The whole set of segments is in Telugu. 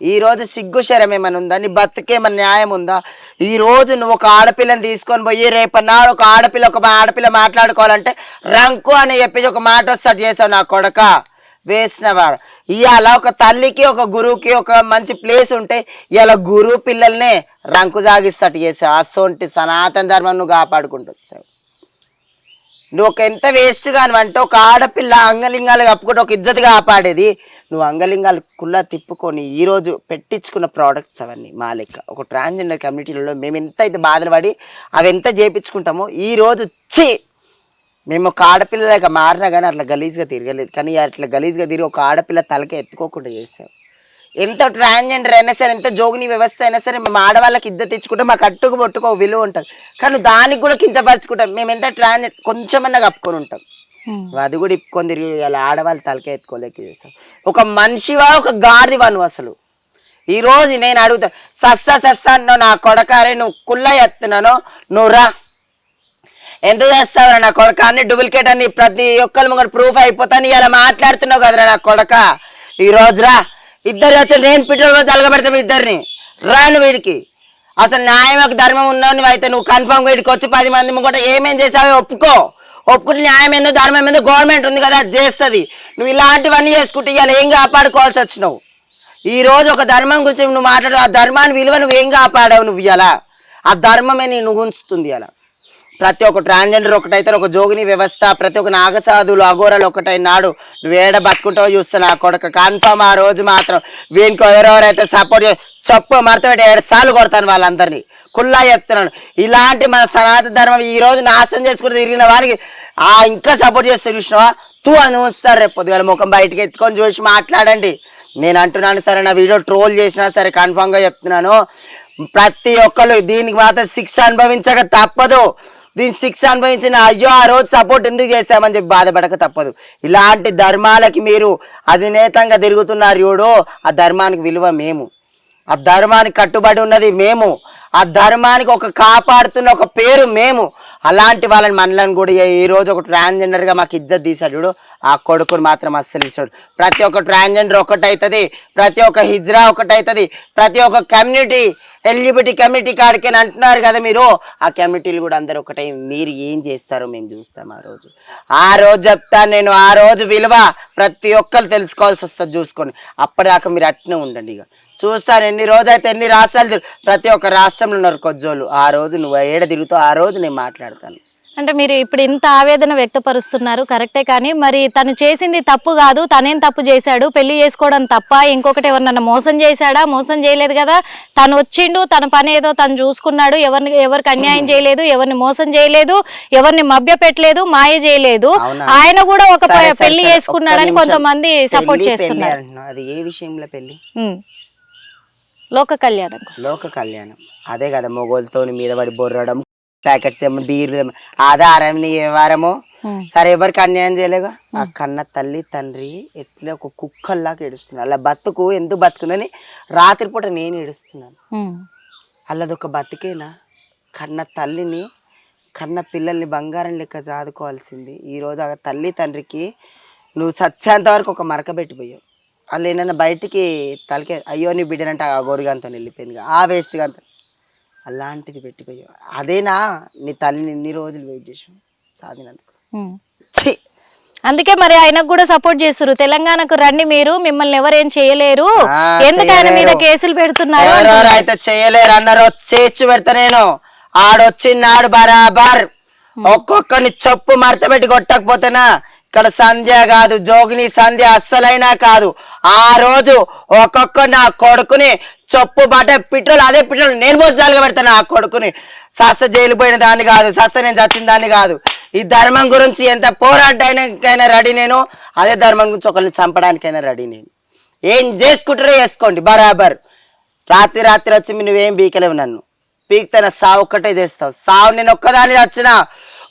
ఈరోజు సిగ్గు శరం ఏమైనా ఉందా నీ బతుకేమన్నా న్యాయం ఉందా? ఈ రోజు నువ్వు ఒక ఆడపిల్లని తీసుకొని పోయి రేపన్నాడు ఒక ఆడపిల్ల ఒక ఆడపిల్ల మాట్లాడుకోవాలంటే రంకు అని చెప్పేసి ఒక మాట వస్తాడు చేసావు నా కొడక. వేసినవాడు. ఇవాళ ఒక తల్లికి ఒక గురువుకి ఒక మంచి ప్లేస్ ఉంటే ఇవాళ గురువు పిల్లల్నే రంకు జాగిస్తాడు చేసావు అసోంటి సనాతన ధర్మం నువ్వు కాపాడుకుంటూ వచ్చావు నువ్వు ఒక ఎంత వేస్ట్ కానివంటే ఒక ఆడపిల్ల అంగలింగాలు కప్పుకుంటే ఒక ఇజ్జత్ కాపాడేది. నువ్వు అంగలింగాలు కుల్లా తిప్పుకొని ఈరోజు పెట్టించుకున్న ప్రోడక్ట్స్ అవన్నీ మా లెక్క ఒక ట్రాన్స్జెండర్ కమ్యూనిటీలలో మేము ఎంత అయితే బాధలు పడి అవి ఎంత చేపించుకుంటామో ఈ రోజు మేము ఒక ఆడపిల్లలాగా మారినా కానీ అట్లా గలీజ్గా తిరగలేదు. కానీ అట్లా గలీజ్గా తిరిగి ఒక ఆడపిల్ల తలకే ఎత్తుకోకుండా చేసాం. ఎంత ట్రాన్స్జెండర్ అయినా సరే ఎంత జోగిని వ్యవస్థ అయినా సరే మేము ఆడవాళ్ళకి ఇద్దరు తెచ్చుకుంటే మాకు అట్టుకు పట్టుకో విలువ ఉంటుంది. కానీ దానికి కూడా కించపరచుకుంటాం. మేము ఎంత ట్రాన్స్జెండర్ కొంచెమన్నా కప్పుకొని ఉంటాం. Hmm. అది కూడా ఇప్పుకొని తిరిగి ఆడవాళ్ళు తలకే ఎత్తుకోలేక చేస్తాం ఒక మనిషివా ఒక గాడివా నువ్వు అసలు. ఈ రోజు నేను అడుగుతా సస్స సస్స అన్నో నా కొడకారే నువ్వు కుల్ల ఎత్తున్నాను నువ్వు రా. ఎందుకు చేస్తావురా నా కొడక? అన్ని డూప్లికేట్ అని ప్రతి ఒక్కరు ముంగడు ప్రూఫ్ అయిపోతాను ఇలా మాట్లాడుతున్నావు కదరా నా కొడక? ఈ రోజు రా. ఇద్దరు వచ్చి నేను పిట్టలు తలగబెడతాం ఇద్దరిని. రాను వీడికి అసలు న్యాయం ఒక ధర్మం ఉన్నావు నువ్వు అయితే నువ్వు కన్ఫర్మ్ వీడికి వచ్చి పది మంది ముంగట ఏమేం చేసావో ఒప్పుకో. ఒప్పుకుంటే న్యాయం ఏందో ధర్మం ఏందో గవర్నమెంట్ ఉంది కదా అది చేస్తుంది. నువ్వు ఇలాంటివన్నీ చేసుకుంటే ఇవాళ ఏం కాపాడుకోవాల్సి వచ్చినావు? ఈ రోజు ఒక ధర్మం గురించి నువ్వు మాట్లాడు ఆ ధర్మాన్ని విలువ నువ్వు ఏం కాపాడావు నువ్వు ఇలా ఆ ధర్మమే నేను ఉంచుతుంది అలా ప్రతి ఒక్క ట్రాన్జెండర్ ఒకటైతే ఒక జోగిని వ్యవస్థ ప్రతి ఒక్క నాగసాధువులు అఘోరాలు ఒకటైనాడు. నువ్వు ఏడ బతుకుంటావో చూస్తున్నా కొడక కన్ఫర్మ్ ఆ రోజు మాత్రం. వీనికి ఎవరెవరైతే సపోర్ట్ చే చెప్పు మడతపెట్టి ఏడు సార్లు కొడతాను వాళ్ళందరినీ. కుల్లా చెప్తున్నాను ఇలాంటి మన సనాతన ధర్మం ఈ రోజు నాశనం చేసుకుని తిరిగిన వారికి ఆ ఇంకా సపోర్ట్ చేస్తే చూసినావా? తూ అని ఉంచుతారు రేపు పొద్దుగాల ముఖం బయటకు ఎత్తుకొని చూసి మాట్లాడండి. నేను అంటున్నాను సరే నా వీడియో ట్రోల్ చేసినా సరే కన్ఫామ్గా చెప్తున్నాను. ప్రతి ఒక్కరు దీనికి మాత్రం శిక్ష అనుభవించక తప్పదు. దీని శిక్ష అనుభవించిన అయ్యో ఆ రోజు సపోర్ట్ ఎందుకు చేశామని చెప్పి బాధపడక తప్పదు. ఇలాంటి ధర్మాలకి మీరు అధినేతంగా తిరుగుతున్నారు చూడు ఆ ధర్మానికి విలువ మేము. ఆ ధర్మానికి కట్టుబడి ఉన్నది మేము. ఆ ధర్మానికి ఒక కాపాడుతున్న ఒక పేరు మేము. అలాంటి వాళ్ళని మనలను కూడా ఈ రోజు ఒక ట్రాన్స్జెండర్గా మాకు ఇజ్జత్ తీశాడు చూడు ఆ కొడుకుని మాత్రం అస్సలు ఇచ్చాడు ప్రతి ఒక్క ట్రాన్స్జెండర్ ఒకటవుతుంది ప్రతి ఒక్క హిజ్రా ఒకటవుతుంది ప్రతి ఒక్క కమ్యూనిటీ ఎల్జిబిటీ కమ్యూనిటీ కాడికి అని అంటున్నారు కదా మీరు. ఆ కమ్యూనిటీలు కూడా అందరు ఒకటే. మీరు ఏం చేస్తారో మేము చూస్తాం ఆ రోజు. ఆ రోజు చెప్తాను నేను ఆ రోజు విలువ ప్రతి ఒక్కరు తెలుసుకోవాల్సి వస్తుంది చూసుకోండి. అప్పటిదాకా మీరు అట్నే ఉండండి ఇక చూస్తాను ఎన్ని రోజు అయితే ఎన్ని రాష్ట్రాలు ప్రతి ఒక్క రాష్ట్రంలో ఉన్నారు కొజ్జోళ్ళు ఆ రోజు నువ్వు ఏడ తిరుగుతావు ఆ రోజు నేను మాట్లాడతాను అంటే మీరు ఇప్పుడు ఇంత ఆవేదన వ్యక్తపరుస్తున్నారు కరెక్టే కానీ మరి తను చేసింది తప్పు కాదు తనేం తప్పు చేశాడు పెళ్ళి చేసుకోవడం తప్ప ఇంకొకటి ఎవరినన్నా మోసం చేశాడా మోసం చేయలేదు కదా తను వచ్చిండు తన పని ఏదో తను చూసుకున్నాడు ఎవరిని ఎవరికి అన్యాయం చేయలేదు ఎవరిని మోసం చేయలేదు ఎవరిని మభ్య పెట్టలేదు మాయ చేయలేదు? ఆయన కూడా ఒక పెళ్ళి. చేసుకున్నాడని. కొంతమంది సపోర్ట్ చేస్తున్నారు అంటున్నావు. అది ఏ విషయంలో పెళ్ళి. లోక కళ్యాణం లోక కళ్యాణం. అదే కదా మొగోలతో మీద పడి బొర్రడం ప్యాకెట్స్ ఏమో బీర్లు ఏమో వ్యవహారమో ఉమ్. సరే ఎవరికి అన్యాయం చేయలేగా? ఆ కన్న తల్లి తండ్రి ఎట్లా ఒక కుక్కల్లాగా ఏడుస్తున్నాను అలా బతుకు ఎందుకు బతుకుందని రాత్రిపూట నేను ఏడుస్తున్నాను. అల్లదొక బతికేనా? కన్న తల్లిని కన్న పిల్లల్ని బంగారం లెక్క చాదుకోవాల్సింది. ఈరోజు ఆ తల్లి తండ్రికి నువ్వు చచ్చేంత వరకు ఒక మరక పెట్టిపోయావు వాళ్ళు ఏమైనా బయటికి తలకే అయ్యో నీ బిడ్డనంటే ఆ గోరుగాంతో వెళ్ళిపోయింది ఆ వేస్ట్ గాంతో అలాంటిది పెట్టిపోయావు అదేనా నీ తల్లిని ఇన్ని రోజులు వెయిట్ చేసావు సాధినందుకు. ఛీ! అందుకే మరి ఆయనకు కూడా సపోర్ట్ చేస్తారు తెలంగాణకు రండి మీరు మిమ్మల్ని ఎవరేం చేయలేరు. ఎందుకు ఆయన మీద. కేసులు పెడుతున్నారు అయితే చేయలేరు అన్నారు చేర్చి పెడతా నేను. ఆడొచ్చిన్నాడు బరాబర్. ఒక్కొక్కరిని చెప్పు మడత పెట్టి కొట్టకపోతేనా? ఇక్కడ సంధ్య కాదు జోగిని సంధ్య అస్సలైనా కాదు. ఆ రోజు ఒక్కొక్క నా కొడుకుని చొప్పు బట్ట పిట్రోల్ అదే పిట్రోల్ నేను పోసాలుగా పెడతాను ఆ కొడుకుని. సస్త జైలు పోయిన దాన్ని కాదు సస్త నేను చచ్చిన దాన్ని కాదు. ఈ ధర్మం గురించి ఎంత పోరాటానికైనా రెడీ నేను అదే ధర్మం గురించి ఒకరిని చంపడానికైనా రెడీ నేను. ఏం చేసుకుంటారో చేసుకోండి బరాబర్. రాత్రి రాత్రి వచ్చి మీ నువ్వేం బీకలేవు నన్ను. పీక్తన సావు ఒక్కటే తెస్తావు. సావు నేను ఒక్కదాని చచ్చిన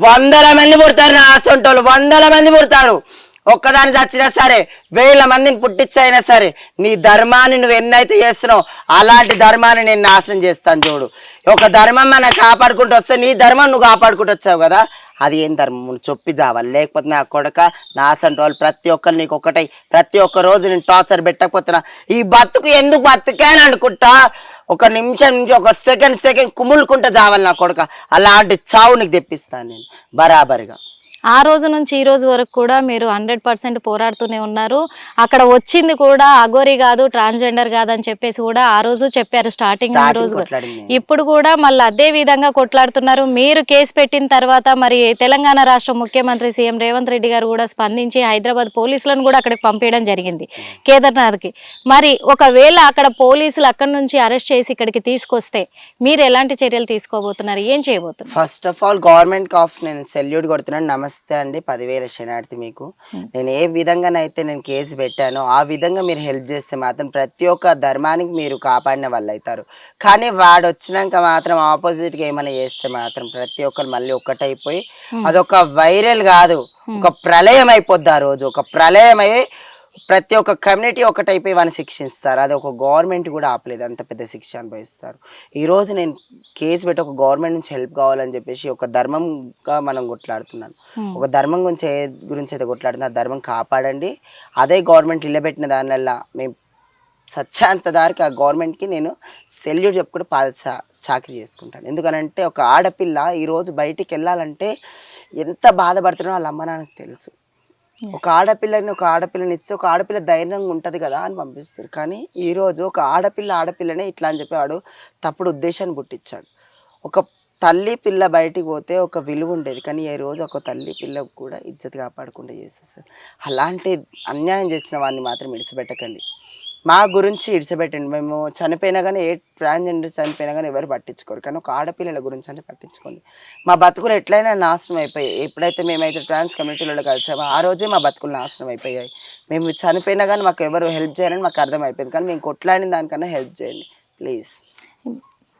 వందల మంది పుడతారు నా ఆసంటోళ్ళు వందల మంది పుడతారు. ఒక్కదాని చచ్చినా సరే వేల మందిని పుట్టించైనా సరే నీ ధర్మాన్ని నువ్వు ఎన్నైతే చేస్తున్నావు అలాంటి ధర్మాన్ని నేను నాశనం చేస్తాను చూడు. ఒక ధర్మం మన కాపాడుకుంటూ వస్తే నీ ధర్మం నువ్వు కాపాడుకుంటూ వచ్చావు కదా అది ఏం ధర్మం? నువ్వు చొప్పి లేకపోతే నా కొడక నాశనం వాళ్ళు ప్రతి ఒక్కరు నీకు ఒకటై. ప్రతి ఒక్క రోజు నేను టార్చర్ పెట్టకపోతున్నా. ఈ బతుకు ఎందుకు బతుకాను అనుకుంటా? ఒక నిమిషం నుంచి ఒక సెకండ్ సెకండ్ కుములుకుంటా చావాలి నా కొడక. అలాంటి చావు నీకు తెప్పిస్తాను నేను. బరాబరిగా. ఆ రోజు నుంచి ఈ రోజు వరకు కూడా మీరు హండ్రెడ్ పర్సెంట్ పోరాడుతూనే ఉన్నారు. అక్కడ వచ్చింది కూడా అగోరి కాదు ట్రాన్స్జెండర్ కాదు అని చెప్పేసి కూడా ఆ రోజు చెప్పారు స్టార్టింగ్ Starting రోజు. ఇప్పుడు కూడా మళ్ళీ అదే విధంగా కొట్లాడుతున్నారు. మీరు కేసు పెట్టిన తర్వాత మరి తెలంగాణ రాష్ట్ర ముఖ్యమంత్రి సీఎం రేవంత్ రెడ్డి గారు కూడా స్పందించి హైదరాబాద్ పోలీసులను కూడా అక్కడికి పంపించడం జరిగింది కేదార్నాథ్కి. మరి ఒకవేళ అక్కడ పోలీసులు అక్కడి నుంచి అరెస్ట్ చేసి ఇక్కడికి తీసుకొస్తే మీరు ఎలాంటి చర్యలు తీసుకోబోతున్నారు? ఏం చేయబోతున్నారు? First of all government of నేను సెల్యూట్ కొడుతున్నాను. నమస్తే అండి పదివేల శనార్థి మీకు. నేను ఏ విధంగానైతే నేను కేసు పెట్టానో ఆ విధంగా మీరు హెల్ప్ చేస్తే మాత్రం ప్రతి ఒక్క ధర్మానికి మీరు కాపాడిన వాళ్ళు అవుతారు కానీ వాడు వచ్చినాక మాత్రం ఆపోజిట్గా ఏమైనా చేస్తే మాత్రం ప్రతి ఒక్కరు మళ్ళీ ఒక్కటైపోయి అదొక వైరల్ కాదు. ఒక ప్రళయం అయిపోద్ది ఆ రోజు. ఒక ప్రళయం అయి ప్రతి ఒక్క కమ్యూనిటీ ఒకటైపోయి వాళ్ళని శిక్షిస్తారు. అది ఒక గవర్నమెంట్ కూడా ఆపలేదు. అంత పెద్ద శిక్ష అనుభవిస్తారు. ఈ రోజు నేను కేసు పెట్టి ఒక గవర్నమెంట్ నుంచి హెల్ప్ కావాలని చెప్పేసి ఒక ధర్మంగా మనం కొట్లాడుతున్నాను. ఒక ధర్మం గురించి ఏ గురించి అయితే కొట్లాడుతున్నా ఆ ధర్మం కాపాడండి. అదే గవర్నమెంట్ ఇల్లబెట్టిన దానివల్ల మేము సత్యాంత దారికి ఆ గవర్నమెంట్కి నేను సెల్యూట్ చెప్పుకుంటూ పాద చాకరీ చేసుకుంటాను. ఎందుకనంటే ఒక ఆడపిల్ల ఈరోజు బయటికి వెళ్ళాలంటే ఎంత బాధపడుతున్నారో వాళ్ళ అమ్మ నాన్నకు తెలుసు. ఒక ఆడపిల్లని ఒక ఆడపిల్లని ఇస్తే ఒక ఆడపిల్ల ధైర్యంగా ఉంటుంది కదా అని పంపిస్తారు. కానీ ఈరోజు ఒక ఆడపిల్ల ఆడపిల్లనే ఇట్లా అని చెప్పేవాడు తప్పుడు ఉద్దేశాన్ని పుట్టించాడు. ఒక తల్లి పిల్ల బయటికి పోతే ఒక విలువ ఉండేది. కానీ ఈ రోజు ఒక తల్లి పిల్లకు కూడా ఇజ్జత్ కాపాడకుండా చేసేస్తారు అలాంటి అన్యాయం చేసిన వాడిని మాత్రం ఇడిచిపెట్టకండి. మా గురించి ఇడిచిపెట్టండి. మేము చనిపోయినా కానీ ఏ ట్రాన్స్జెండర్ చనిపోయినా కానీ ఎవరు పట్టించుకోరు. కానీ ఒక ఆడపిల్లల గురించి అంటే పట్టించుకోండి. మా బతుకులు ఎట్లయినా నాశనం అయిపోయాయి. ఎప్పుడైతే మేమైతే ట్రాన్స్ కమ్యూనిటీలో కలిసామో ఆ రోజే మా బతుకులు నాశనం అయిపోయాయి. మేము చనిపోయినా కానీ మాకు ఎవరు హెల్ప్ చేయాలని మాకు అర్థమైపోయింది. కానీ మేము కొట్లాడిన దానికన్నా హెల్ప్ చేయండి. ప్లీజ్.